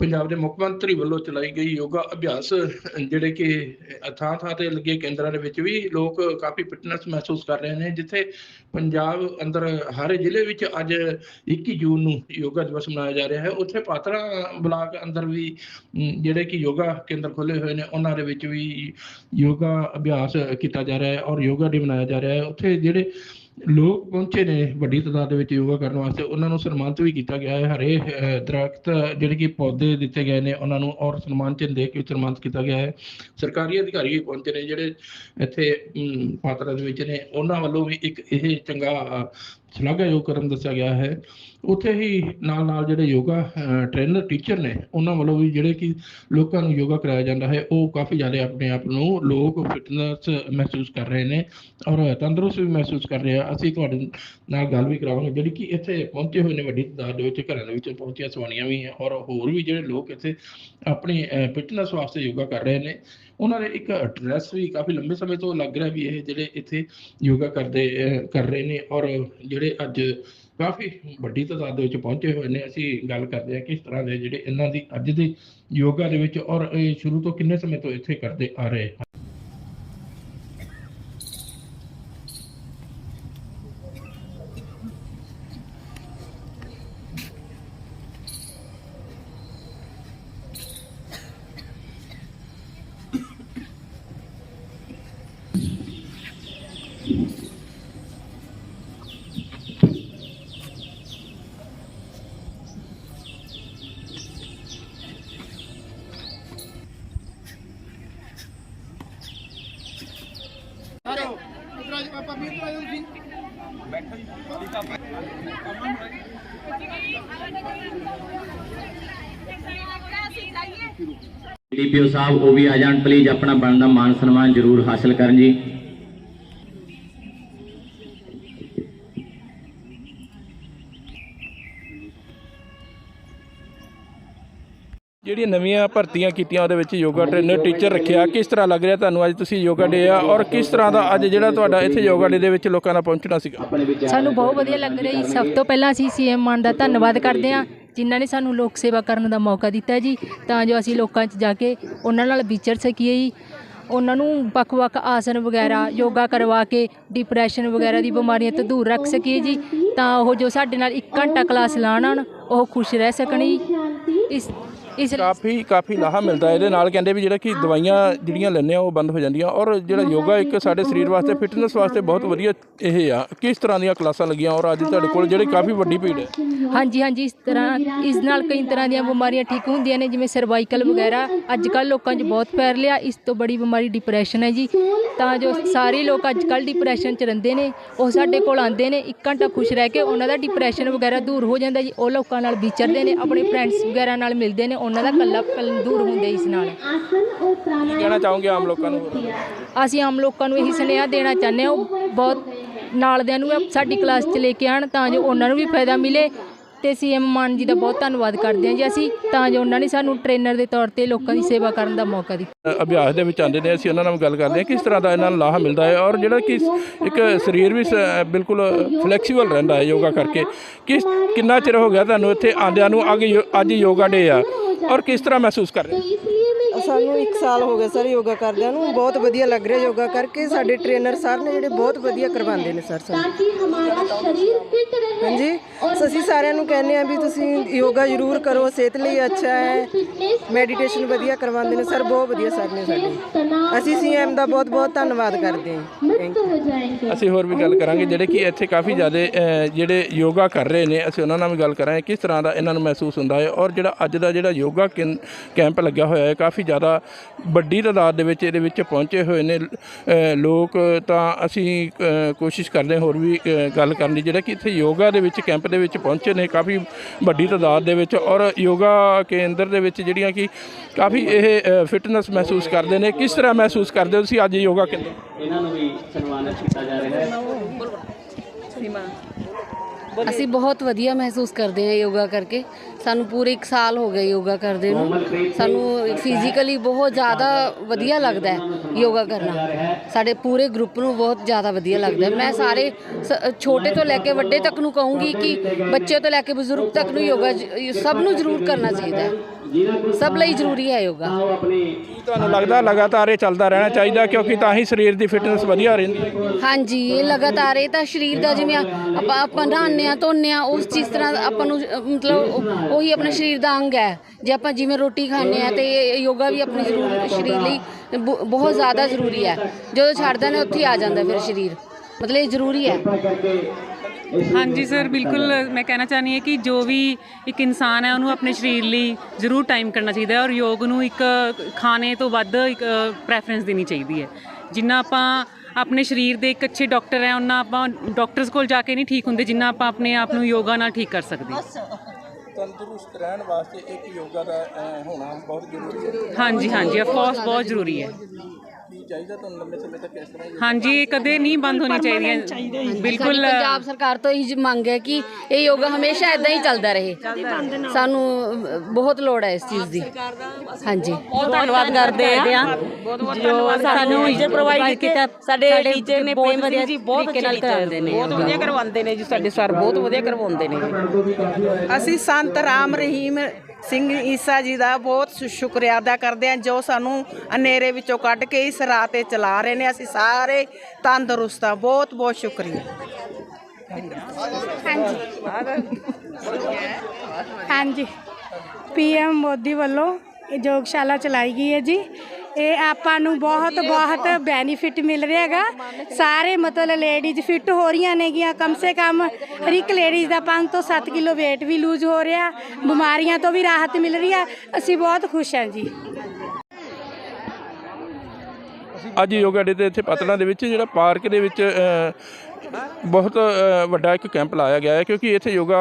ਪੰਜਾਬ ਦੇ ਮੁੱਖ ਮੰਤਰੀ ਵੱਲੋਂ ਚਲਾਈ ਗਈ ਯੋਗਾ ਅਭਿਆਸ, ਜਿਹੜੇ ਕਿ ਥਾਂ ਥਾਂ ਤੇ ਲੱਗੇ ਕੇਂਦਰਾਂ ਦੇ ਵਿੱਚ ਵੀ ਲੋਕ ਕਾਫੀ ਫਿਟਨੈਸ ਮਹਿਸੂਸ ਕਰ ਰਹੇ ਨੇ, ਜਿੱਥੇ ਪੰਜਾਬ ਅੰਦਰ ਹਰ ਜ਼ਿਲ੍ਹੇ ਵਿੱਚ ਅੱਜ 21 ਜੂਨ ਨੂੰ ਯੋਗਾ ਦਿਵਸ ਮਨਾਇਆ ਜਾ ਰਿਹਾ ਹੈ। ਉੱਥੇ ਪਾਤਰਾ ਬਲਾਕ ਅੰਦਰ ਵੀ ਜਿਹੜੇ ਕਿ ਯੋਗਾ ਕੇਂਦਰ ਖੋਲੇ ਹੋਏ ਨੇ, ਉਹਨਾਂ ਦੇ ਵਿੱਚ ਵੀ ਯੋਗਾ ਅਭਿਆਸ ਕੀਤਾ ਜਾ ਰਿਹਾ ਹੈ ਔਰ ਯੋਗਾ ਡੇ ਮਨਾਇਆ ਜਾ ਰਿਹਾ ਹੈ। ਉੱਥੇ ਜਿਹੜੇ ਲੋਕ ਪਹੁੰਚੇ ਨੇ ਵੱਡੀ ਤਾਦਾਦ ਦੇ ਵਿੱਚ ਯੋਗਾ ਕਰਨ ਵਾਸਤੇ। ਉਹਨਾਂ ਨੂੰ ਸਨਮਾਨਿਤ ਵੀ ਕੀਤਾ ਗਿਆ ਹੈ। ਹਰੇ ਅਹ, ਦਰਖਤ ਜਿਹੜੇ ਕਿ ਪੌਦੇ ਦਿੱਤੇ ਗਏ ਨੇ ਉਹਨਾਂ ਨੂੰ ਔਰ ਸਨਮਾਨ ਚਿੰਨ੍ਹ ਦੇ ਕੇ ਸਨਮਾਨਿਤ ਕੀਤਾ ਗਿਆ ਹੈ। ਸਰਕਾਰੀ ਅਧਿਕਾਰੀ ਵੀ ਪਹੁੰਚੇ ਨੇ ਜਿਹੜੇ ਇੱਥੇ ਅਮ, ਪਾਤਰਾ ਦੇ ਵਿੱਚ ਨੇ। ਉਹਨਾਂ ਵੱਲੋਂ ਵੀ ਇੱਕ ਇਹ ਚੰਗਾ ਸ਼ਲਾਘਾਯੋਗ ਕਦਮ ਦੱਸਿਆ ਗਿਆ ਹੈ। ਉੱਥੇ ਹੀ ਨਾਲ ਨਾਲ ਜਿਹੜੇ ਯੋਗਾ ਟ੍ਰੇਨਰ ਟੀਚਰ ਨੇ, ਉਹਨਾਂ ਵੱਲੋਂ ਵੀ ਜਿਹੜੇ ਕਿ ਲੋਕਾਂ ਨੂੰ ਯੋਗਾ ਕਰਾਇਆ ਜਾਂਦਾ ਹੈ, ਉਹ ਕਾਫੀ ਜ਼ਿਆਦਾ ਆਪਣੇ ਆਪ ਨੂੰ ਲੋਕ ਫਿਟਨੈਸ ਮਹਿਸੂਸ ਕਰ ਰਹੇ ਨੇ ਔਰ ਤੰਦਰੁਸਤ ਵੀ ਮਹਿਸੂਸ ਕਰ ਰਹੇ ਆ। ਅਸੀਂ ਤੁਹਾਡੇ ਨਾਲ ਗੱਲ ਵੀ ਕਰਾਵਾਂਗੇ, ਜਿਹੜੀ ਕਿ ਇੱਥੇ ਪਹੁੰਚੇ ਹੋਏ ਨੇ ਵੱਡੀ ਤਾਦਾਦ ਦੇ ਵਿੱਚ, ਘਰਾਂ ਦੇ ਵਿੱਚ ਪਹੁੰਚੀਆਂ ਸਵਾਣੀਆਂ ਵੀ ਹੈ ਔਰ ਹੋਰ ਵੀ ਜਿਹੜੇ ਲੋਕ ਇੱਥੇ ਆਪਣੀ ਫਿਟਨੈਸ ਵਾਸਤੇ ਯੋਗਾ ਕਰ ਰਹੇ ਨੇ। ਉਹਨਾਂ ਦੇ ਇੱਕ ਐਡਰੈਸ ਵੀ ਕਾਫੀ ਲੰਬੇ ਸਮੇਂ ਤੋਂ ਲੱਗ ਰਿਹਾ ਵੀ ਇਹ ਜਿਹੜੇ ਇੱਥੇ ਯੋਗਾ ਕਰਦੇ ਕਰ ਰਹੇ ਨੇ ਔਰ ਜਿਹੜੇ ਅੱਜ ਕਾਫੀ ਵੱਡੀ ਤਾਦਾਦ ਦੇ ਵਿੱਚ ਪਹੁੰਚੇ ਹੋਏ ਨੇ। ਅਸੀਂ ਗੱਲ ਕਰਦੇ ਹਾਂ ਕਿਸ ਤਰ੍ਹਾਂ ਦੇ ਜਿਹੜੇ ਇਹਨਾਂ ਦੀ ਅੱਜ ਦੇ ਯੋਗਾ ਦੇ ਵਿੱਚ ਔਰ ਇਹ ਸ਼ੁਰੂ ਤੋਂ ਕਿੰਨੇ ਸਮੇਂ ਤੋਂ ਇੱਥੇ ਕਰਦੇ ਆ ਰਹੇ ਡੀਪੀਓ ਸਾਹਿਬ ਉਹ ਵੀ ਆ ਜਾਣ ਪਲੀਜ਼ ਆਪਣਾ ਬਣਦਾ ਮਾਨ ਸਨਮਾਨ ਜ਼ਰੂਰ ਹਾਸਲ ਕਰਨ ਜੀ। ਜਿਹੜੀਆਂ ਨਵੀਆਂ ਭਰਤੀਆਂ ਕੀਤੀਆਂ ਉਹਦੇ ਵਿੱਚ ਯੋਗਾ ਟ੍ਰੇਨਰ ਟੀਚਰ ਰੱਖਿਆ ਕਿਸ ਤਰ੍ਹਾਂ ਲੱਗ ਰਿਹਾ ਤੁਹਾਨੂੰ ਅੱਜ ਤੁਸੀਂ ਯੋਗਾ ਡੇ ਆ ਔਰ ਕਿਸ ਤਰ੍ਹਾਂ ਦਾ ਅੱਜ ਜਿਹੜਾ ਤੁਹਾਡਾ ਇੱਥੇ ਯੋਗਾ ਡੇ ਦੇ ਵਿੱਚ ਲੋਕਾਂ ਦਾ ਪਹੁੰਚਣਾ ਸੀਗਾ? ਸਾਨੂੰ ਬਹੁਤ ਵਧੀਆ ਲੱਗ ਰਿਹਾ ਜੀ। ਸਭ ਤੋਂ ਪਹਿਲਾਂ ਅਸੀਂ ਸੀਐਮ ਮਾਨ ਦਾ ਧੰਨਵਾਦ ਕਰਦੇ ਹਾਂ। ਜਿਨ੍ਹਾਂ ਨੇ ਸਾਨੂੰ ਲੋਕ ਸੇਵਾ ਕਰਨ ਦਾ ਮੌਕਾ ਦਿੱਤਾ ਜੀ, ਤਾਂ ਜੋ ਅਸੀਂ ਲੋਕਾਂ 'ਚ ਜਾ ਕੇ ਉਹਨਾਂ ਨਾਲ ਵਿਚਰ ਸਕੀਏ ਜੀ। ਉਹਨਾਂ ਨੂੰ ਵੱਖ-ਵੱਖ ਆਸਨ ਵਗੈਰਾ, ਯੋਗਾ ਕਰਵਾ ਕੇ ਡਿਪਰੈਸ਼ਨ ਵਗੈਰਾ ਦੀ ਬਿਮਾਰੀਆਂ ਤੋਂ ਦੂਰ ਰੱਖ ਸਕੀਏ ਜੀ, ਤਾਂ ਉਹ ਜੋ ਸਾਡੇ ਨਾਲ 1 ਘੰਟਾ ਕਲਾਸ ਲਾਣ ਆਉਣ, ਉਹ ਖੁਸ਼ ਰਹਿ ਸਕਣ ਜੀ। ਇਸ ਇਸ ਲਈ ਕਾਫੀ ਕਾਫੀ ਲਾਹਾ ਮਿਲਦਾ ਇਹਦੇ ਨਾਲ ਕਹਿੰਦੇ ਵੀ ਜਿਹੜਾ ਕਿ ਦਵਾਈਆਂ ਜਿਹੜੀਆਂ ਲੈਂਦੇ ਆ ਉਹ ਬੰਦ ਹੋ ਜਾਂਦੀਆਂ। ਔਰ ਜਿਹੜਾ ਯੋਗਾ ਇੱਕ ਸਾਡੇ ਸਰੀਰ ਵਾਸਤੇ ਫਿਟਨੈਸ ਵਾਸਤੇ ਬਹੁਤ ਵਧੀਆ ਇਹ ਆ। ਕਿਸ ਤਰ੍ਹਾਂ ਦੀਆਂ ਕਲਾਸਾਂ ਲੱਗੀਆਂ? ਔਰ ਅੱਜ ਤੁਹਾਡੇ ਕੋਲ ਜਿਹੜੀ ਕਾਫੀ ਵੱਡੀ ਭੀੜ ਹੈ। ਹਾਂਜੀ ਹਾਂਜੀ ਇਸ ਤਰ੍ਹਾਂ ਇਸ ਨਾਲ ਕਈ ਤਰ੍ਹਾਂ ਦੀਆਂ ਬਿਮਾਰੀਆਂ ਠੀਕ ਹੁੰਦੀਆਂ ਨੇ ਜਿਵੇਂ ਸਰਵਾਈਕਲ ਵਗੈਰਾ। ਅੱਜ ਕੱਲ ਲੋਕਾਂ 'ਚ ਬਹੁਤ ਫੈਲ ਲਿਆ। ਇਸ ਤੋਂ ਬੜੀ ਬਿਮਾਰੀ ਡਿਪਰੈਸ਼ਨ ਹੈ ਜੀ। ਤਾਂ ਜੋ ਸਾਰੇ ਲੋਕ ਅੱਜ ਕੱਲ ਡਿਪਰੈਸ਼ਨ 'ਚ ਰਹਿੰਦੇ ਨੇ ਉਹ ਸਾਡੇ ਕੋਲ ਆਉਂਦੇ ਨੇ ਇੱਕ ਘੰਟਾ ਖੁਸ਼ ਰਹਿ ਕੇ ਉਹਨਾਂ ਦਾ ਡਿਪਰੈਸ਼ਨ ਵਗੈਰਾ ਦੂਰ ਹੋ ਜਾਂਦਾ ਜੀ। ਉਹ ਲੋਕਾਂ ਨਾਲ ਵਿਚਰਦੇ ਨੇ ਆਪਣੇ ਫਰੈਂਡਸ ਵਗੈਰਾ ਨਾਲ ਮਿਲਦੇ ਨੇ ਉਹਨਾਂ ਦਾ ਕੱਲਾ ਦੂਰ ਹੁੰਦਾ ਇਸ ਨਾਲ। ਕੀ ਕਹਿਣਾ ਚਾਹੋਗੇ ਆਮ ਲੋਕਾਂ ਨੂੰ? ਅਸੀਂ ਆਮ ਲੋਕਾਂ ਨੂੰ ਇਹੀ ਸੁਨੇਹਾ ਦੇਣਾ ਚਾਹੁੰਦੇ ਹਾਂ ਉਹ ਬਹੁਤ ਨਾਲਦਿਆਂ ਨੂੰ ਇਹ ਸਾਡੀ ਕਲਾਸ 'ਚ ਲੈ ਕੇ ਆਉਣ ਤਾਂ ਜੋ ਉਹਨਾਂ ਨੂੰ ਵੀ ਫਾਇਦਾ ਮਿਲੇ। ਤੇ ਸੀਐਮ ਮਾਨ ਜੀ ਦਾ ਬਹੁਤ ਧੰਨਵਾਦ ਕਰਦੇ ਹਾਂ ਜੀ। ਅਸੀਂ ਤਾਂ ਜੋ ਉਹਨਾਂ ਨੇ ਸਾਨੂੰ ਟ੍ਰੇਨਰ ਦੇ ਤੌਰ ਤੇ ਲੋਕਾਂ ਦੀ ਸੇਵਾ ਕਰਨ ਦਾ ਮੌਕਾ ਦਿੱਤਾ। ਅਭਿਆਸ ਦੇ ਵਿੱਚ ਆਉਂਦੇ ਨੇ। ਅਸੀਂ ਉਹਨਾਂ ਨਾਲ ਗੱਲ ਕਰਦੇ ਹਾਂ। ਕਿਸ ਤਰ੍ਹਾਂ ਦਾ ਇਹਨਾਂ ਨੂੰ ਲਾਹਾ ਮਿਲਦਾ ਹੈ ਔਰ ਜਿਹੜਾ ਕਿ ਇੱਕ ਸਰੀਰ ਵੀ ਸ- ਬਿਲਕੁਲ ਫਲੈਕਸੀਬਲ ਰਹਿੰਦਾ ਹੈ ਯੋਗਾ ਕਰਕੇ। ਕਿਸ, ਕਿੰਨਾ ਚਿਰ ਹੋ ਗਿਆ ਤੁਹਾਨੂੰ ਇੱਥੇ ਆਂਦਿਆਂ ਨੂੰ? ਅੱਗੇ ਯੋ- ਅੱਜ ਯੋਗਾ ਡੇ ਆ। ਔਰ ਕਿਸ ਤਰ੍ਹਾਂ ਮਹਿਸੂਸ ਕਰ ਰਹੇ ਸਾਨੂੰ 1 ਸਾਲ ਹੋ ਗਿਆ ਸਰ ਯੋਗਾ ਕਰਦਿਆਂ ਨੂੰ। ਬਹੁਤ ਵਧੀਆ ਲੱਗ ਰਿਹਾ ਯੋਗਾ ਕਰਕੇ। ਸਾਡੇ ਟ੍ਰੇਨਰ ਸਰ ਨੇ ਜਿਹੜੇ ਬਹੁਤ ਵਧੀਆ ਕਰਵਾਉਂਦੇ ਨੇ ਸਰ ਸਾਨੂੰ। ਹਾਂਜੀ। ਅਸੀਂ ਸਾਰਿਆਂ ਨੂੰ ਕਹਿੰਦੇ ਆ ਵੀ ਤੁਸੀਂ ਯੋਗਾ ਜ਼ਰੂਰ ਕਰੋ। ਸਿਹਤ ਲਈ ਅੱਛਾ ਹੈ। ਮੈਡੀਟੇਸ਼ਨ ਵਧੀਆ ਕਰਵਾਉਂਦੇ ਨੇ। ਸਰ ਬਹੁਤ ਵਧੀਆ ਸਰ ਨੇ ਸਾਡੇ। ਅਸੀਂ ਸੀਐਮ ਦਾ ਬਹੁਤ ਬਹੁਤ ਧੰਨਵਾਦ ਕਰਦੇ ਹਾਂ। ਅਸੀਂ ਹੋਰ ਵੀ ਗੱਲ ਕਰਾਂਗੇ ਜਿਹੜੇ ਕਿ ਇੱਥੇ ਕਾਫੀ ਜ਼ਿਆਦਾ ਜਿਹੜੇ ਯੋਗਾ ਕਰ ਰਹੇ ਨੇ ਅਸੀਂ ਉਹਨਾਂ ਨਾਲ ਵੀ ਗੱਲ ਕਰਾਂਗੇ ਕਿਸ ਤਰ੍ਹਾਂ ਦਾ ਇਹਨਾਂ ਨੂੰ ਮਹਿਸੂਸ ਹੁੰਦਾ ਹੈ ਔਰ ਜਿਹੜਾ ਅੱਜ ਦਾ ਜਿਹੜਾ ਯੋਗਾ ਕੈਂ- ਕੈਂਪ ਲੱਗਿਆ ਹੋਇਆ ਹੈ ਕਾਫੀ ਜ਼ਿਆਦਾ ਵੱਡੀ ਤਾਦਾਦ ਦੇ ਵਿੱਚ ਇਹਦੇ ਵਿੱਚ ਪਹੁੰਚੇ ਹੋਏ ਨੇ ਅ, ਲੋਕ ਤਾਂ ਅਸੀਂ ਅ, ਕੋਸ਼ਿਸ਼ ਕਰਦੇ ਹਾਂ ਹੋਰ ਵੀ ਅ, ਗੱਲ ਕਰਨ ਦੀ ਜਿਹੜਾ ਕਿ ਇੱਥੇ ਯੋਗਾ ਦੇ ਵਿੱਚ ਕੈਂਪ ਦੇ ਵਿੱਚ ਪਹੁੰਚੇ ਨੇ ਕਾਫੀ ਵੱਡੀ ਤਾਦਾਦ ਦੇ ਵਿੱਚ ਔਰ ਯੋਗਾ ਕੇਂਦਰ ਦੇ ਵਿੱਚ ਜਿਹੜੀਆਂ ਕਿ ਕਾਫੀ ਇਹ ਫਿਟਨੈਸ ਮਹਿਸੂਸ ਕਰਦੇ ਨੇ ਕਿਸ ਤਰ੍ਹਾਂ ਮਹਿਸੂਸ ਕਰਦੇ ਹੋ ਤੁਸੀਂ ਅੱਜ ਯੋਗਾ ਕੇਂਦਰ? ਇਹਨਾਂ ਨੂੰ ਵੀ ਸਨਮਾਨਿਤ ਕੀਤਾ ਜਾ ਰਿਹਾ ਹੈ। ਅਸੀਂ ਬਹੁਤ ਵਧੀਆ ਮਹਿਸੂਸ ਕਰਦੇ ਹਾਂ ਯੋਗਾ ਕਰਕੇ। ਸਾਨੂੰ ਪੂਰੇ 1 ਸਾਲ ਹੋ ਗਏ ਯੋਗਾ ਕਰਦੇ ਨੂੰ। ਸਾਨੂੰ ਫਿਜ਼ੀਕਲੀ ਬਹੁਤ ਜ਼ਿਆਦਾ ਵਧੀਆ ਲੱਗਦਾ ਹੈ ਯੋਗਾ ਕਰਨਾ। ਸਾਡੇ ਪੂਰੇ ਗਰੁੱਪ ਨੂੰ ਬਹੁਤ ਜ਼ਿਆਦਾ ਵਧੀਆ ਲੱਗਦਾ ਹੈ। ਮੈਂ ਸਾਰੇ ਸ- ਛੋਟੇ ਤੋਂ ਲੈ ਕੇ ਵੱਡੇ ਤੱਕ ਨੂੰ ਕਹੂੰਗੀ ਕਿ ਬੱਚੇ ਤੋਂ ਲੈ ਕੇ ਬਜ਼ੁਰਗ ਤੱਕ ਨੂੰ ਯੋਗਾ ਸਭ ਨੂੰ ਜ਼ਰੂਰ ਕਰਨਾ ਚਾਹੀਦਾ ਹੈ। ਸਭ ਲਈ ਜ਼ਰੂਰੀ ਹੈ ਯੋਗਾ। ਕੀ ਤੁਹਾਨੂੰ ਲੱਗਦਾ ਲਗਾਤਾਰ ਇਹ ਚੱਲਦਾ ਰਹਿਣਾ ਚਾਹੀਦਾ ਕਿਉਂਕਿ ਤਾਂ ਹੀ ਸਰੀਰ ਦੀ ਫਿਟਨੈਸ ਵਧੀਆ ਰਹਿੰਦੀ ਹੈ? ਹਾਂਜੀ ਇਹ ਲਗਾਤਾਰ ਇਹ ਤਾਂ ਸਰੀਰ ਦਾ ਜਿਵੇਂ ਆਪਾਂ ਆਪਾਂ ਨਹਾਉਂਦੇ ਹਾਂ ਧੋਂਦੇ ਹਾਂ ਉਸ ਚੀਜ਼ ਤਰ੍ਹਾਂ ਆਪਾਂ ਨੂੰ ਮਤਲਬ ਉਹ- ਆਪਣੇ ਸਰੀਰ ਦਾ ਅੰਗ ਹੈ। ਜੇ ਆਪਾਂ ਜਿਵੇਂ ਰੋਟੀ ਖਾਂਦੇ ਹਾਂ ਤੇ ਯੋਗਾ ਵੀ ਆਪਣੇ ਜ਼ਰੂਰ ਸਰੀਰ ਲਈ ਬ- ਬਹੁਤ ਜ਼ਿਆਦਾ ਜ਼ਰੂਰੀ ਹੈ। ਜਦੋਂ ਛੱਡਦੇ ਨੇ ਉੱਥੇ ਹੀ ਆ ਜਾਂਦਾ ਫਿਰ ਸਰੀਰ। ਮਤਲਬ ਇਹ ਜ਼ਰੂਰੀ ਹੈ। ਹਾਂਜੀ ਸਰ ਬਿਲਕੁਲ ਮੈਂ ਕਹਿਣਾ ਚਾਹਨੀ ਹਾਂ ਕਿ ਜੋ ਵੀ ਇੱਕ ਇਨਸਾਨ ਹੈ ਉਹਨੂੰ ਆਪਣੇ ਸਰੀਰ ਲਈ ਜ਼ਰੂਰ ਟਾਈਮ ਕਰਨਾ ਚਾਹੀਦਾ ਹੈ ਔਰ ਯੋਗ ਨੂੰ ਇੱਕ ਖਾਣੇ ਤੋਂ ਵੱਧ ਇੱਕ ਪ੍ਰੈਫਰੈਂਸ ਦੇਣੀ ਚਾਹੀਦੀ ਹੈ। ਜਿੰਨਾ ਆਪਾਂ ਆਪਣੇ ਸਰੀਰ ਦੇ ਇੱਕ ਅੱਛੇ ਡਾਕਟਰ ਹੈ ਉਹਨਾਂ ਆਪਾਂ ਡਾਕਟਰਸ ਕੋਲ ਜਾ ਕੇ ਨਹੀਂ ਠੀਕ ਹੁੰਦੇ ਜਿੰਨਾ ਆਪਾਂ ਆਪਣੇ ਆਪ ਨੂੰ ਯੋਗਾ ਨਾਲ ਠੀਕ ਕਰ ਸਕਦੇ ਹਾਂ। ਤੰਦਰੁਸਤ ਰਹਿਣ ਵਾਸਤੇ ਇੱਕ ਯੋਗਾ ਦਾ ਅਹ, ਹੋਣਾ ਬਹੁਤ ਜ਼ਰੂਰੀ ਹੈ। ਹਾਂਜੀ ਹਾਂਜੀ ਆਫ ਕੋਰਸ ਬਹੁਤ ਜ਼ਰੂਰੀ ਹੈ। ਕੀ ਚਾਹੀਦਾ ਤੁਹਾਨੂੰ ਲੰਬੇ ਸਮੇਂ ਤੱਕ ਇਸ ਤਰ੍ਹਾਂ ਹੀ ਹਾਂਜੀ ਇਹ ਕਦੇ ਨਹੀਂ ਬੰਦ ਹੋਣੀ ਚਾਹੀਦੀਆਂ। ਬਿਲਕੁਲ ਪੰਜਾਬ ਸਰਕਾਰ ਤੋਂ ਇਹੀ ਮੰਗ ਹੈ ਕਿ ਇਹ ਯੋਗਾ ਹਮੇਸ਼ਾ ਇਦਾਂ ਹੀ ਚੱਲਦਾ ਰਹੇ। ਸਾਨੂੰ ਬਹੁਤ ਲੋੜ ਹੈ ਇਸ ਚੀਜ਼ ਦੀ। ਹਾਂਜੀ। ਬਹੁਤ ਧੰਨਵਾਦ ਕਰਦੇ ਆ ਜੋ ਸਾਨੂੰ ਟੀਚਰ ਪ੍ਰੋਵਾਈਡ ਕੀਤਾ ਸਾਡੇ ਟੀਚਰ ਨੇ ਬਹੁਤ ਵਧੀਆ ਜੀ ਬਹੁਤ ਅੱਛੇ ਨਾਲ ਕਰਾਉਂਦੇ ਨੇ। ਬਹੁਤ ਵਧੀਆ ਕਰਵਾਉਂਦੇ ਨੇ ਜੀ ਸਾਡੇ ਸਰ ਬਹੁਤ ਵਧੀਆ ਕਰਵਾਉਂਦੇ ਨੇ ਅਸੀਂ ਸੰਤ ਰਾਮ ਰਹੀਮ ਸਿੰਘ ਈਸਾ ਜੀ ਦਾ ਬਹੁਤ ਸ਼ੁ- ਸ਼ੁਕਰੀਆ ਅਦਾ ਕਰਦੇ ਹਾਂ ਜੋ ਸਾਨੂੰ ਹਨੇਰੇ ਵਿੱਚੋਂ ਕੱਢ ਕੇ ਇਸ ਰਾਹ ਤੇ ਚਲਾ ਰਹੇ ਨੇ। ਅਸੀਂ ਸਾਰੇ ਤੰਦਰੁਸਤ ਹਾਂ। ਬਹੁਤ ਬਹੁਤ ਸ਼ੁਕਰੀਆ। ਹਾਂਜੀ। ਪੀਐਮ ਮੋਦੀ ਵੱਲੋਂ ਯੋਗਸ਼ਾਲਾ ਚਲਾਈ ਗਈ ਹੈ ਜੀ। ਇਹ ਆਪਾਂ ਨੂੰ ਬਹੁਤ ਬਹੁਤ ਬੈਨੀਫਿਟ ਮਿਲ ਰਿਹਾ ਹੈਗਾ। ਸਾਰੇ ਮਤਲਬ ਲੇਡੀਜ਼ ਫਿੱਟ ਹੋ ਰਹੀਆਂ ਨੇਗੀਆਂ। ਕਮ ਸੇ ਕਮ ਹਰ ਇੱਕ ਲੇਡੀਜ਼ ਦਾ 5 ਤੋਂ 7 ਕਿਲੋ weight ਵੀ ਲੂਜ਼ ਹੋ ਰਿਹਾ। ਬਿਮਾਰੀਆਂ ਤੋਂ ਵੀ ਰਾਹਤ ਮਿਲ ਰਹੀ ਹੈ। ਅਸੀਂ ਬਹੁਤ ਖੁਸ਼ ਹਾਂ ਜੀ। ਅੱਜ ਯੋਗਾ ਡੇ ਤੇ ਇੱਥੇ ਪਤਨਾ ਦੇ ਵਿੱਚ, ਜਿਹੜਾ ਪਾਰਕ ਦੇ ਵਿੱਚ ਬਹੁਤ ਵੱਡਾ ਇੱਕ ਕੈਂਪ ਲਾਇਆ ਗਿਆ ਹੈ ਕਿਉਂਕਿ ਇੱਥੇ ਯੋਗਾ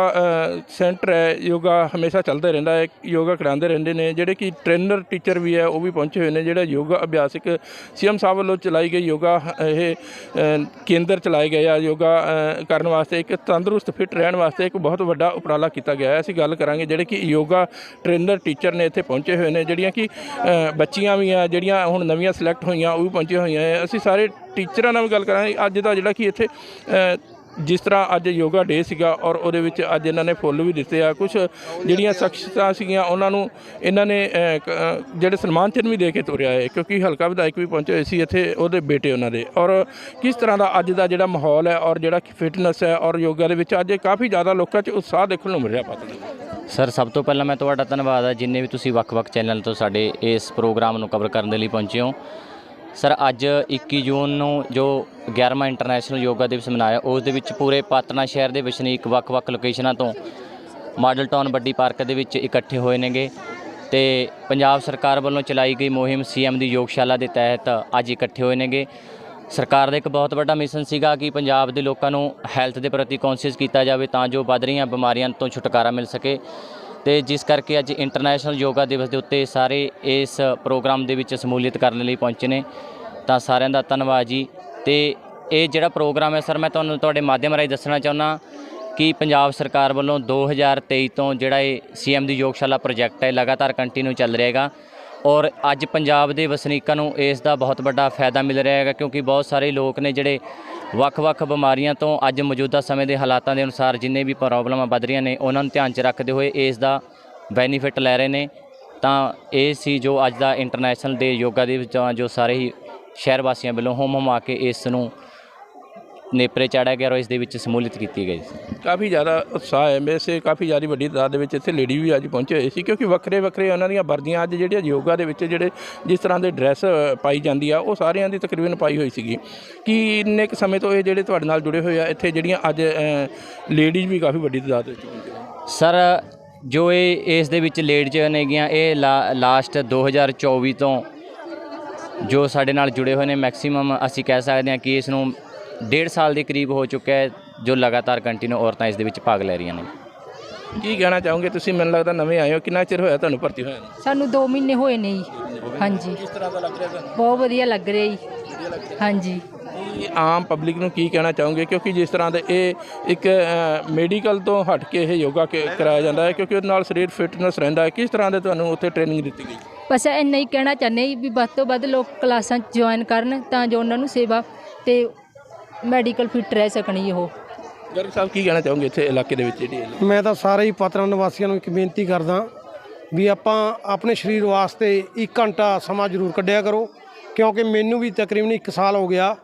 ਸੈਂਟਰ ਹੈ, ਯੋਗਾ ਹਮੇਸ਼ਾ ਚੱਲਦਾ ਰਹਿੰਦਾ ਹੈ, ਯੋਗਾ ਕਰਾਉਂਦੇ ਰਹਿੰਦੇ ਨੇ, ਜਿਹੜੇ ਕਿ ਟ੍ਰੇਨਰ, ਟੀਚਰ ਵੀ ਹੈ, ਉਹ ਵੀ ਪਹੁੰਚੇ ਹੋਏ ਨੇ, ਜਿਹੜਾ ਯੋਗਾ ਅਭਿਆਸਕ ਸੀਐਮ ਸਾਹਿਬ ਵੱਲੋਂ ਚਲਾਈ ਗਈ ਯੋਗਾ, ਇਹ ਕੇਂਦਰ ਚਲਾਏ ਗਏ ਆ ਯੋਗਾ ਕਰਨ ਵਾਸਤੇ, ਇੱਕ ਤੰਦਰੁਸਤ, ਫਿਟ ਰਹਿਣ ਵਾਸਤੇ ਇੱਕ ਬਹੁਤ ਵੱਡਾ ਉਪਰਾਲਾ ਕੀਤਾ ਗਿਆ ਹੈ। ਅਸੀਂ ਗੱਲ ਕਰਾਂਗੇ ਜਿਹੜੇ ਕਿ ਯੋਗਾ ਟ੍ਰੇਨਰ, ਟੀਚਰ ਨੇ ਇੱਥੇ ਪਹੁੰਚੇ ਹੋਏ ਨੇ, ਜਿਹੜੀਆਂ ਕਿ ਬੱਚੀਆਂ ਵੀ ਆ, ਜਿਹੜੀਆਂ ਹੁਣ ਨਵੀਆਂ ਸਿਲੈਕਟ ਹੋਈਆਂ, ਉਹ ਵੀ ਪਹੁੰਚੀਆਂ ਹੋਈਆਂ ਹੈ ਅਸੀਂ ਸਾਰੇ ਟੀਚਰਾਂ ਨਾਲ ਵੀ ਗੱਲ ਕਰਾਂਗੇ। ਅੱਜ ਦਾ ਜਿਹੜਾ ਕਿ ਇੱਥੇ ਜਿਸ ਤਰ੍ਹਾਂ ਅੱਜ ਯੋਗਾ ਡੇ ਸੀਗਾ ਔਰ ਉਹਦੇ ਵਿੱਚ ਅੱਜ ਇਹਨਾਂ ਨੇ ਫੁੱਲ ਵੀ ਦਿੱਤੇ ਆ। ਕੁਝ ਜਿਹੜੀਆਂ ਸ਼ਖਸੀਅਤਾਂ ਸੀਗੀਆਂ, ਉਹਨਾਂ ਨੂੰ ਇਹਨਾਂ ਨੇ ਜਿਹੜੇ ਸਨਮਾਨ ਚਿੰਨ੍ਹ ਵੀ ਦੇ ਕੇ ਤੋਰਿਆ ਹੈ, ਕਿਉਂਕਿ ਹਲਕਾ ਵਿਧਾਇਕ ਵੀ ਪਹੁੰਚੇ ਹੋਏ ਸੀ ਇੱਥੇ ਉਹਦੇ ਬੇਟੇ ਉਹਨਾਂ ਦੇ। ਔਰ ਕਿਸ ਤਰ੍ਹਾਂ ਦਾ ਅੱਜ ਦਾ ਜਿਹੜਾ ਮਾਹੌਲ ਹੈ ਔਰ ਜਿਹੜਾ ਫਿਟਨੈਸ ਹੈ ਔਰ ਯੋਗਾ ਦੇ ਵਿੱਚ ਅੱਜ ਕਾਫੀ ਜ਼ਿਆਦਾ ਲੋਕਾਂ 'ਚ ਉਤਸ਼ਾਹ ਦੇਖਣ ਨੂੰ ਮਿਲ ਰਿਹਾ ਪਤਾ ਸਰ, ਸਭ ਤੋਂ ਪਹਿਲਾਂ ਮੈਂ ਤੁਹਾਡਾ ਧੰਨਵਾਦ ਹੈ, ਜਿੰਨੇ ਵੀ ਤੁਸੀਂ ਵੱਖ-ਵੱਖ ਚੈਨਲ ਤੋਂ ਸਾਡੇ ਇਸ ਪ੍ਰੋਗਰਾਮ ਨੂੰ ਕਵਰ ਕਰਨ ਦੇ ਲਈ ਪਹੁੰਚੇ ਹੋ। ਸਰ, ਅੱਜ 21 ਜੂਨ ਨੂੰ ਜੋ 11ਵਾਂ ਇੰਟਰਨੈਸ਼ਨਲ ਯੋਗਾ ਦਿਵਸ ਮਨਾਇਆ, ਉਸ ਦੇ ਵਿੱਚ ਪੂਰੇ ਪਾਤਨਾ ਸ਼ਹਿਰ ਦੇ ਵਸਨੀਕ ਵੱਖ-ਵੱਖ ਲੋਕੇਸ਼ਨਾਂ ਤੋਂ ਮਾਡਲ ਟਾਊਨ ਵੱਡੀ ਪਾਰਕ ਦੇ ਵਿੱਚ ਇਕੱਠੇ ਹੋਏ ਨੇਗੇ ਤੇ ਪੰਜਾਬ ਸਰਕਾਰ ਵੱਲੋਂ ਚਲਾਈ ਗਈ ਮੁਹਿੰਮ ਸੀਐਮ ਦੀ ਯੋਗਸ਼ਾਲਾ ਦੇ ਤਹਿਤ ਅੱਜ ਇਕੱਠੇ ਹੋਏ ਨੇਗੇ। ਸਰਕਾਰ ਦਾ ਇੱਕ ਬਹੁਤ ਵੱਡਾ ਮਿਸ਼ਨ ਸੀਗਾ ਕਿ ਪੰਜਾਬ ਦੇ ਲੋਕਾਂ ਨੂੰ ਹੈਲਥ ਦੇ ਪ੍ਰਤੀ ਕੌਨਸ਼ੀਅਸ ਕੀਤਾ ਜਾਵੇ ਤਾਂ ਜੋ ਵੱਧ ਰਹੀਆਂ ਬਿਮਾਰੀਆਂ ਤੋਂ ਛੁਟਕਾਰਾ ਮਿਲ ਸਕੇ। ਤੇ ਜਿਸ ਕਰਕੇ ਅੱਜ ਇੰਟਰਨੈਸ਼ਨਲ ਯੋਗਾ ਦਿਵਸ ਦੇ ਉੱਤੇ ਸਾਰੇ ਇਸ ਪ੍ਰੋਗਰਾਮ ਦੇ ਵਿੱਚ ਸ਼ਮੂਲੀਅਤ ਕਰਨ ਲਈ ਪਹੁੰਚੇ ਨੇ। ਤਾਂ ਸਾਰਿਆਂ ਦਾ ਧੰਨਵਾਦ ਜੀ। ਤੇ ਇਹ ਜਿਹੜਾ ਪ੍ਰੋਗਰਾਮ ਹੈ, ਸਰ, ਮੈਂ ਤੁਹਾਨੂੰ ਤੁਹਾਡੇ ਮਾਧਿਅਮ ਰਾਹੀਂ ਦੱਸਣਾ ਚਾਹੁੰਦਾ ਕਿ ਪੰਜਾਬ ਸਰਕਾਰ ਵੱਲੋਂ 2023 ਤੋਂ ਜਿਹੜਾ ਇਹ ਸੀਐਮ ਦੀ ਯੋਗਸ਼ਾਲਾ ਪ੍ਰੋਜੈਕਟ ਹੈ, ਲਗਾਤਾਰ ਕੰਟੀਨਿਊ ਚੱਲ ਰਿਹਾ ਹੈਗਾ। ਔਰ ਅੱਜ ਪੰਜਾਬ ਦੇ ਵਸਨੀਕਾਂ ਨੂੰ ਇਸ ਦਾ ਬਹੁਤ ਵੱਡਾ ਫਾਇਦਾ ਮਿਲ ਰਿਹਾ ਹੈਗਾ ਕਿਉਂਕਿ ਬਹੁਤ ਸਾਰੇ ਲੋਕ ਨੇ ਜਿਹੜੇ ਵੱਖ-ਵੱਖ ਬਿਮਾਰੀਆਂ ਤੋਂ ਅੱਜ ਮੌਜੂਦਾ ਸਮੇਂ ਦੇ ਹਾਲਾਤਾਂ ਦੇ ਅਨੁਸਾਰ ਜਿੰਨੇ ਵੀ ਪ੍ਰੋਬਲਮਾਂ ਵੱਧ ਰਹੀਆਂ ਨੇ, ਉਹਨਾਂ ਨੂੰ ਧਿਆਨ 'ਚ ਰੱਖਦੇ ਹੋਏ ਇਸ ਦਾ ਬੈਨੀਫਿਟ ਲੈ ਰਹੇ ਨੇ। ਤਾਂ ਇਹ ਸੀ ਜੋ ਅੱਜ ਦਾ ਇੰਟਰਨੈਸ਼ਨਲ ਡੇ ਯੋਗਾ ਦੇ ਵਿੱਚ ਜੋ ਸਾਰੇ ਹੀ ਸ਼ਹਿਰ ਵਾਸੀਆਂ ਵੱਲੋਂ ਹੋਮ ਹੋਮ ਕੇ ਇਸ ਨੂੰ ਨੇਪਰੇ ਚਾੜਿਆ ਗਿਆ ਔਰ ਇਸ ਦੇ ਵਿੱਚ ਸਮੂਲਿਤ ਕੀਤੀ ਗਈ ਸੀ। ਕਾਫੀ ਜ਼ਿਆਦਾ ਉਤਸ਼ਾਹ ਹੈ। ਵੈਸੇ ਕਾਫੀ ਜ਼ਿਆਦਾ ਵੱਡੀ ਤਾਦਾਦ ਦੇ ਵਿੱਚ ਇੱਥੇ ਲੇਡੀ ਵੀ ਅੱਜ ਪਹੁੰਚੇ ਹੋਏ ਸੀ ਕਿਉਂਕਿ ਵੱਖਰੇ ਵੱਖਰੇ ਉਹਨਾਂ ਦੀਆਂ ਵਰਦੀਆਂ ਅੱਜ ਜਿਹੜੀਆਂ ਯੋਗਾ ਦੇ ਵਿੱਚ ਜਿਹੜੇ ਜਿਸ ਤਰ੍ਹਾਂ ਦੇ ਡਰੈਸ ਪਾਈ ਜਾਂਦੀ ਆ ਉਹ ਸਾਰਿਆਂ ਦੀ ਤਕਰੀਬਨ ਪਾਈ ਹੋਈ ਸੀਗੀ। ਕਿ ਇੰਨੇ ਕੁ ਸਮੇਂ ਤੋਂ ਇਹ ਜਿਹੜੇ ਤੁਹਾਡੇ ਨਾਲ ਜੁੜੇ ਹੋਏ ਆ ਇੱਥੇ ਜਿਹੜੀਆਂ ਅੱਜ ਲੇਡੀਜ਼ ਵੀ ਕਾਫੀ ਵੱਡੀ ਤਾਦਾਦ ਵਿੱਚ। ਸਰ ਜੋ ਇਹ ਇਸ ਦੇ ਵਿੱਚ ਲੇਡ ਚ ਨੇਗੀਆਂ ਇਹ ਲਾਸਟ 2024 ਤੋਂ ਜੋ ਸਾਡੇ ਨਾਲ ਜੁੜੇ ਹੋਏ ਨੇ ਮੈਕਸਿਮਮ ਅਸੀਂ ਕਹਿ ਸਕਦੇ ਹਾਂ ਕਿ ਇਸ ਨੂੰ ਡੇਢ ਸਾਲ ਦੇ ਕਰੀਬ ਹੋ ਚੁੱਕਾ ਹੈ ਜੋ ਲਗਾਤਾਰ ਕੰਟੀਨਿਊ ਔਰਤਾਂ ਇਸ ਦੇ ਵਿੱਚ ਭਾਗ ਲੈ ਰਹੀਆਂ ਨੇ। ਕੀ ਕਹਿਣਾ ਚਾਹੋਗੇ? ਤੁਸੀਂ ਮੈਨੂੰ ਲੱਗਦਾ ਨਵੇਂ ਆਏ ਹੋ। ਕਿੰਨਾ ਚਿਰ ਹੋਇਆ ਤੁਹਾਨੂੰ ਭਰਤੀ ਹੋਇਆ ਨੂੰ? ਸਾਨੂੰ 2 ਮਹੀਨੇ ਹੋਏ ਨੇ ਜੀ। ਹਾਂਜੀ। ਕਿਸ ਤਰ੍ਹਾਂ ਦਾ ਲੱਗ ਰਿਹਾ ਤੁਹਾਨੂੰ? ਬਹੁਤ ਵਧੀਆ ਲੱਗ ਰਿਹਾ ਜੀ। ਹਾਂਜੀ। ਤੁਸੀਂ ਆਮ ਪਬਲਿਕ ਨੂੰ ਕੀ ਕਹਿਣਾ ਚਾਹੋਗੇ? ਕਿਉਂਕਿ ਜਿਸ ਤਰ੍ਹਾਂ ਦੇ ਇਹ ਇੱਕ ਮੈਡੀਕਲ ਤੋਂ ਹਟ ਕੇ ਇਹ ਯੋਗਾ ਕਰਾਇਆ ਜਾਂਦਾ ਹੈ ਕਿਉਂਕਿ ਉਹਦੇ ਨਾਲ ਸਰੀਰ ਫਿਟਨੈਸ ਰਹਿੰਦਾ ਹੈ। ਕਿਸ ਤਰ੍ਹਾਂ ਦੇ ਤੁਹਾਨੂੰ ਉੱਥੇ ਟ੍ਰੇਨਿੰਗ ਦਿੱਤੀ ਗਈ? ਬਸ ਇੰਨਾ ਹੀ ਕਹਿਣਾ ਚਾਹੁੰਦੇ ਵੀ ਵੱਧ ਤੋਂ ਵੱਧ ਲੋਕ ਕਲਾਸਾਂ ਜੁਆਇਨ ਕਰਨ ਤਾਂ ਜੋ ਉਹਨਾਂ ਨੂੰ ਸੇਵਾ ਤੇ ਮੈਡੀਕਲ ਫਿੱਟ ਰਹਿ ਸਕਣ ਜੀ ਉਹ। ਗਰਗ ਸਾਹਿਬ ਕੀ ਕਹਿਣਾ ਚਾਹੋਗੇ ਇੱਥੇ ਇਲਾਕੇ ਦੇ ਵਿੱਚ ਜਿਹੜੀ ਮੈਂ ਤਾਂ ਸਾਰੇ ਹੀ ਪਾਤਰਾਂ ਨਿਵਾਸੀਆਂ ਨੂੰ ਇੱਕ ਬੇਨਤੀ ਕਰਦਾ ਵੀ ਆਪਾਂ ਆਪਣੇ ਸਰੀਰ ਵਾਸਤੇ 1 ਘੰਟਾ ਸਮਾਂ ਜ਼ਰੂਰ ਕੱਢਿਆ ਕਰੋ ਕਿਉਂਕਿ ਮੈਨੂੰ ਵੀ ਤਕਰੀਬਨ 1 ਸਾਲ ਹੋ ਗਿਆ।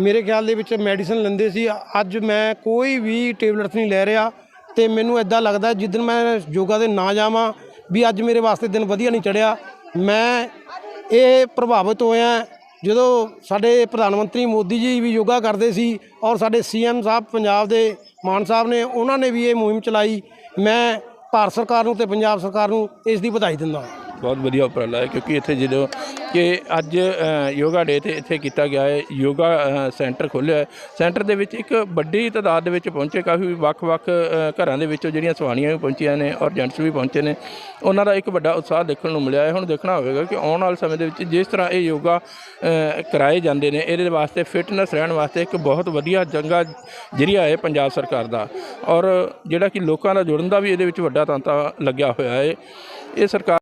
ਮੇਰੇ ਖਿਆਲ ਦੇ ਵਿੱਚ ਮੈਡੀਸਨ ਲੈਂਦੇ ਸੀ। ਅੱਜ ਮੈਂ ਕੋਈ ਵੀ ਟੇਬਲੇਟਸ ਨਹੀਂ ਲੈ ਰਿਹਾ ਤੇ ਮੈਨੂੰ ਐਦਾਂ ਲੱਗਦਾ ਜਿੱਦਨ ਮੈਂ ਯੋਗਾ ਦੇ ਨਾ ਜਾਵਾਂ ਵੀ ਅੱਜ ਮੇਰੇ ਵਾਸਤੇ ਦਿਨ ਵਧੀਆ ਨਹੀਂ ਚੜਿਆ। ਮੈਂ ਇਹ ਪ੍ਰਭਾਵਿਤ ਹੋਇਆ ਜਦੋਂ ਸਾਡੇ ਪ੍ਰਧਾਨ ਮੰਤਰੀ ਮੋਦੀ ਜੀ ਵੀ ਯੋਗਾ ਕਰਦੇ ਸੀ ਔਰ ਸਾਡੇ ਸੀਐਮ ਸਾਹਿਬ ਪੰਜਾਬ ਦੇ ਮਾਨ ਸਾਹਿਬ ਨੇ, ਉਹਨਾਂ ਨੇ ਵੀ ਇਹ ਮੁਹਿੰਮ ਚਲਾਈ। ਮੈਂ ਭਾਰਤ ਸਰਕਾਰ ਨੂੰ ਤੇ ਪੰਜਾਬ ਸਰਕਾਰ ਨੂੰ ਇਸ ਦੀ ਵਧਾਈ ਦਿੰਦਾ ਬਹੁਤ ਵਧੀਆ ਉਪਰਾਲਾ ਹੈ ਕਿਉਂਕਿ ਇੱਥੇ ਜਦੋਂ ਕਿ ਅੱਜ ਯੋਗਾ ਡੇ ਤੇ ਇੱਥੇ ਕੀਤਾ ਗਿਆ ਹੈ ਯੋਗਾ ਸੈਂਟਰ ਖੋਲ੍ਹਿਆ ਹੈ। ਸੈਂਟਰ ਦੇ ਵਿੱਚ ਇੱਕ ਵੱਡੀ ਤਾਦਾਦ ਦੇ ਵਿੱਚ ਪਹੁੰਚੇ ਕਾਫੀ ਵੱਖ-ਵੱਖ ਘਰਾਂ ਦੇ ਵਿੱਚੋਂ ਜਿਹੜੀਆਂ ਸਵਾਣੀਆਂ ਵੀ ਪਹੁੰਚੀਆਂ ਨੇ ਔਰ ਜੈਂਟਸ ਵੀ ਪਹੁੰਚੇ ਨੇ ਉਹਨਾਂ ਦਾ ਇੱਕ ਵੱਡਾ ਉਤਸ਼ਾਹ ਦੇਖਣ ਨੂੰ ਮਿਲਿਆ ਹੈ। ਹੁਣ ਦੇਖਣਾ ਹੋਵੇਗਾ ਕਿ ਆਉਣ ਵਾਲੇ ਸਮੇਂ ਦੇ ਵਿੱਚ ਜਿਸ ਤਰ੍ਹਾਂ ਇਹ ਯੋਗਾ ਅ, ਕਰਾਏ ਜਾਂਦੇ ਨੇ ਇਹਦੇ ਵਾਸਤੇ ਫਿਟਨੈਸ ਰਹਿਣ ਵਾਸਤੇ ਇੱਕ ਬਹੁਤ ਵਧੀਆ ਚੰਗਾ ਜਰੀਆ ਹੈ ਪੰਜਾਬ ਸਰਕਾਰ ਦਾ। ਔਰ ਜਿਹੜਾ ਕਿ ਲੋਕਾਂ ਦਾ ਜੁੜਨ ਦਾ ਵੀ ਇਹਦੇ ਵਿੱਚ ਵੱਡਾ ਤਾਂਤਾ ਲੱਗਿਆ ਹੋਇਆ ਹੈ। ਇਹ ਸਰਕਾਰ